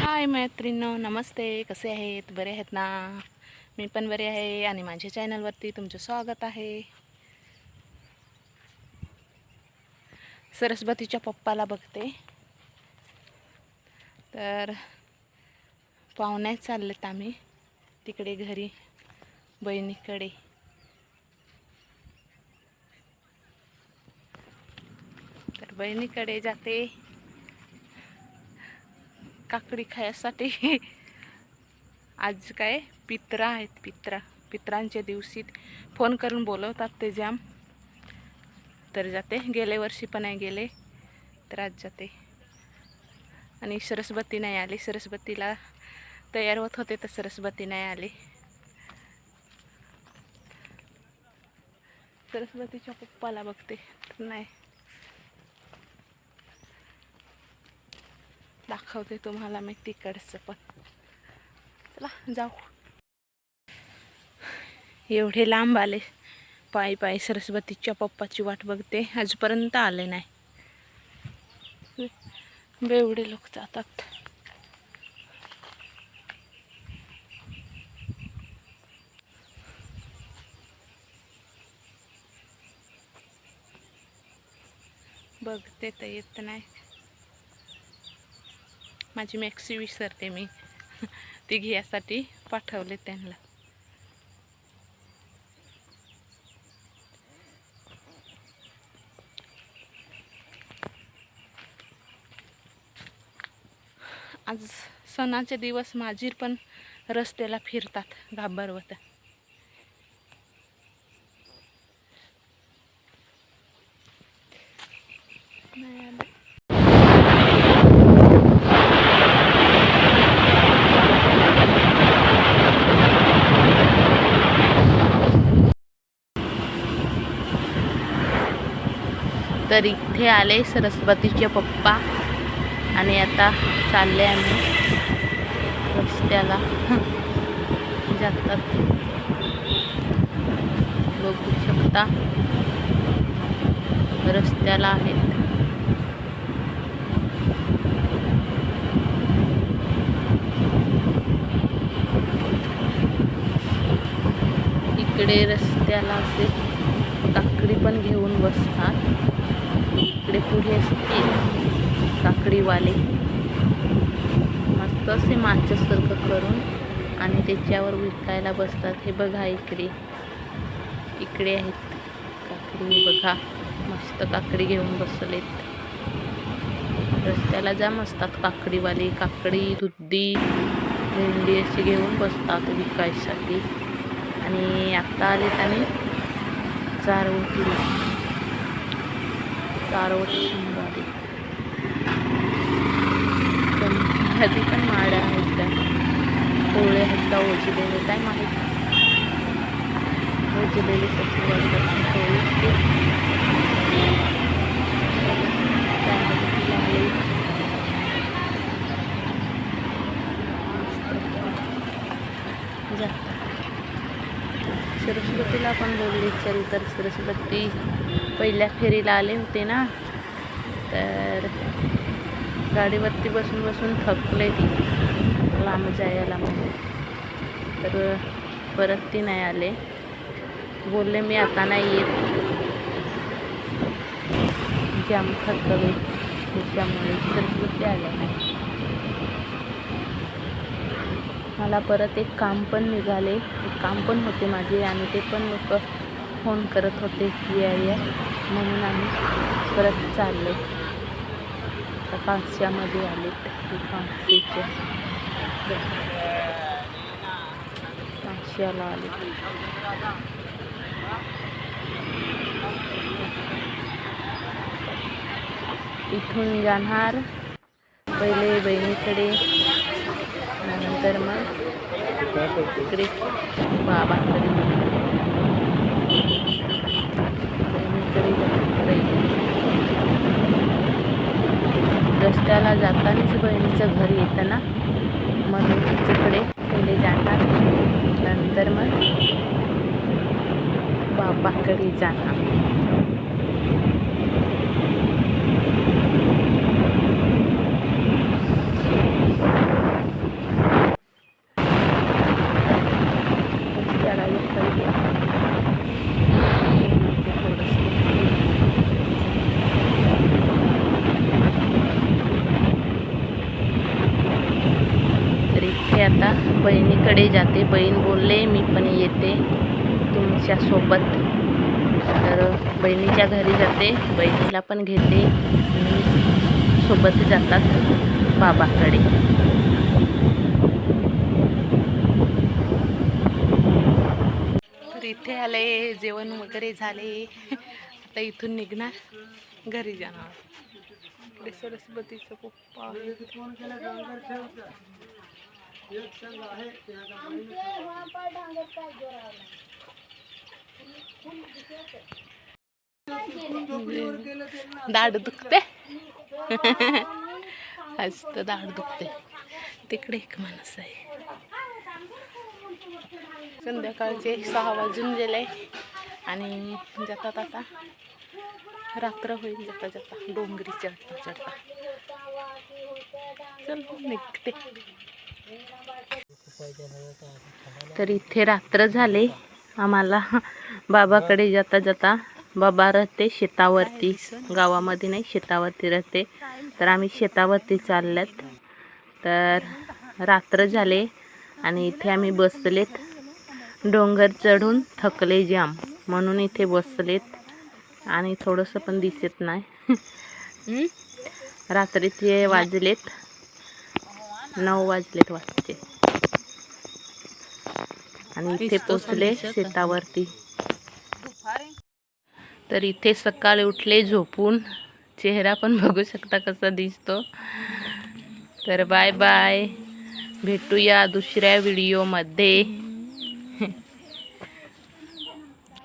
हाय मैत्रिणींनो नमस्ते. कसे आहेत? बरे आहेत ना? मी पण बरे आहे आणि माझ्या चॅनलवरती तुमचं स्वागत आहे. सरस्वतीच्या पप्पाला बघते. तर पाहुण्यात चाललेत आम्ही. तिकडे घरी बहिणीकडे. बहिणीकडे जाते. काकडी खायसाठी. आज काय? पित्रा आहेत पित्रा. पित्रांच्या दिवशी फोन करून बोलवतात ते जाम. तर जाते. गेल्या वर्षी पण नाही गेले तर आज जाते. आणि सरस्वती नाही आली. सरस्वतीला तयार होत होते तर सरस्वती नाही आली. सरस्वतीच्या पप्पाला बघते. नाही. दाखवते तुम्हाला मी तिकडचं पण. चला जाऊ. एवढे लांब आले. पायी पायी सरस्वतीच्या पप्पाची वाट बघते. आजपर्यंत आले नाही. बेवडे लोक जातात. बघते तर येत नाही. माझी मॅक्सी विसरते मी. ती घ्यायसाठी पाठवले त्यांना. आज सणाचे दिवस माझी पण रस्त्याला फिरतात घाबरवत नाही आलं. तर इथे आले सरस्वतीचे पप्पा. आणि आता चालले आम्ही रस्त्याला. जातात. बघू शकता. रस्त्याला आहेत. इकडे रस्त्याला असे काकडी पण घेऊन बसतात. इकडे पुढे असतील. काकडीवाले. मस्त असे माच्यासारखं करून आणि त्याच्यावर विकायला बसतात. हे बघा इकडे. इकडे आहेत. काकडी बघा. मस्त काकडी घेऊन बसलेत. रस्त्याला जाम असतात काकडीवाले. काकडी दुधी भेंडी अशी घेऊन बसतात विकायसाठी. आणि आत्ता आलेत आम्ही चार चारवती शंभारी आधी पण माड्या आहेत त्या पोळे आहेत का ओझलेले काय माहीत? ओझलेले सगळी वाटतात पोळी त्यामध्ये तिला आले. मस्त. जा सरस्वतीला पण बोलली चल तर सरस्वती पहिल्या फेरीला आले होते ना तर गाडीवरती बसून बसून थकले ती लांब जायला म्हणून. तर परत ती नाही आले. बोलले मी आता नाही येत. जाम थकले त्याच्यामुळे सरस्वती आल्या नाही. मला परत एक काम पण निघाले. एक काम पण होते माझे आणि ते पण लोक फोन करत होते या या. म्हणून आम्ही परत चाललो. आता कांस्यामध्ये आले. कांस्याच्या कांस्याला आले. इथून जाणार. पहिले बहिणीकडे. नंतर मग इकडे बाबाकडे बहिणीकडे रस्त्याला जातानाच बहिणीचं घर येताना म्हणून तिच्याकडे पहिले जाणार नंतर मग बाबाकडे जाणार बहिणीकडे जाते. बहीण बोलले मी पण येते तुमच्यासोबत. तर बहिणीच्या घरी जाते. बहिणीला पण घेते. आणि सोबत जातात बाबाकडे. तर इथे आले जेवण वगैरे झाले. आता इथून निघणार घरी जाणार. सरस्वतीचं पप्पा. दाढ दुखते. आज तर दाढ दुखते. तिकडे एक माणूस आहे. संध्याकाळचे सहा वाजून गेले आणि जातात आता. रात्र होईल जाता जाता. डोंगरी चढता चढता चल निघते. तर इथे रात्र झाले. आम्हाला बाबाकडे जाता जाता बाबा राहते शेतावरती. गावामध्ये नाही शेतावरती राहते. तर आम्ही शेतावरती चालल्यात. तर रात्र झाले आणि इथे आम्ही बसलेत. डोंगर चढून थकले जाम. म्हणून इथे बसलेत. आणि थोडंसं पण दिसत नाही. रात्रीचे वाजलेत. नऊ वाजलेत वाजते. आणि इथे पोचले शेतावरती. तर इथे सकाळी उठले झोपून. चेहरा पण बघू शकता कसा दिसतो. तर बाय बाय. भेटूया दुसऱ्या व्हिडिओमध्ये